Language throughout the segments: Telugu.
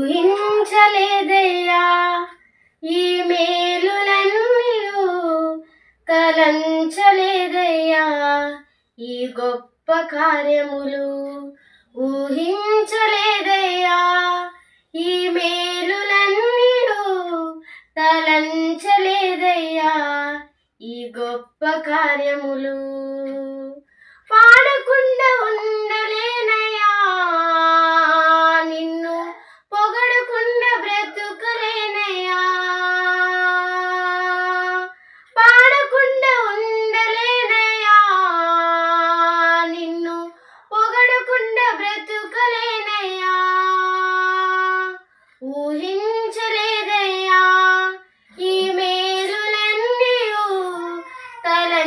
ఊహించలేదయ్యా. ఈ మేలులన్నీయు తలంచలేదయ్యా ఈ గొప్ప కార్యములు ఊహించలేదయ్యా. ఈ మేలులన్నీయు తలంచలేదయ్యా. ఈ గొప్ప కార్యములు పాడకుండా ఉన్న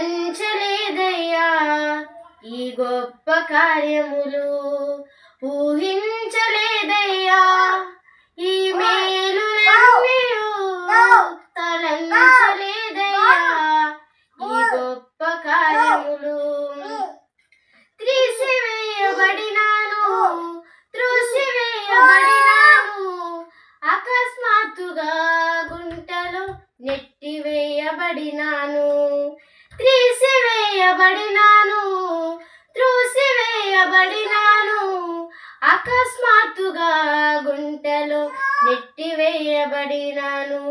తలంచలేదయ్యా ఈ గొప్ప కార్యములు. ఊహించలేదయ్యా ఈ మేలు తలంచలేదయ్యా ఈ గొప్ప కార్యములు. త్రిసివేయబడినాను త్రోసివేయబడినాను అకస్మాత్తుగా గుంటలో నెట్టివేయబడినాను. త్రీసివేయబడినాను త్రూసివేయబడినాను. అకస్మాత్తుగా గుంటలో నెట్టివేయబడినాను.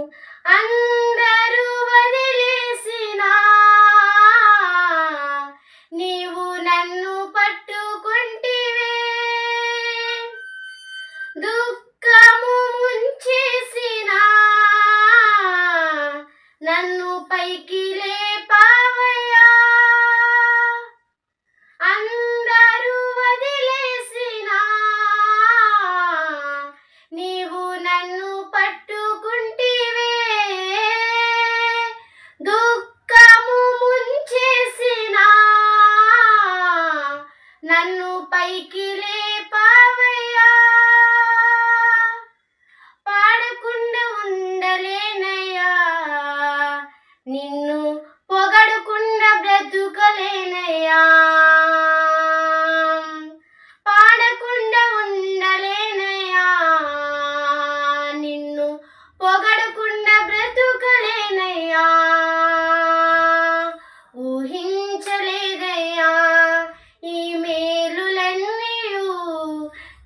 అందరూ వదిలేసినా నీవు నన్ను పట్టుకుంటివే. దుఃఖము ముంచేసినా నన్ను పైకి లే పైకి లేపావయ్యా.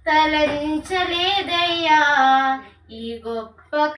తలంచలేదయ్యా ఈ గొప్ప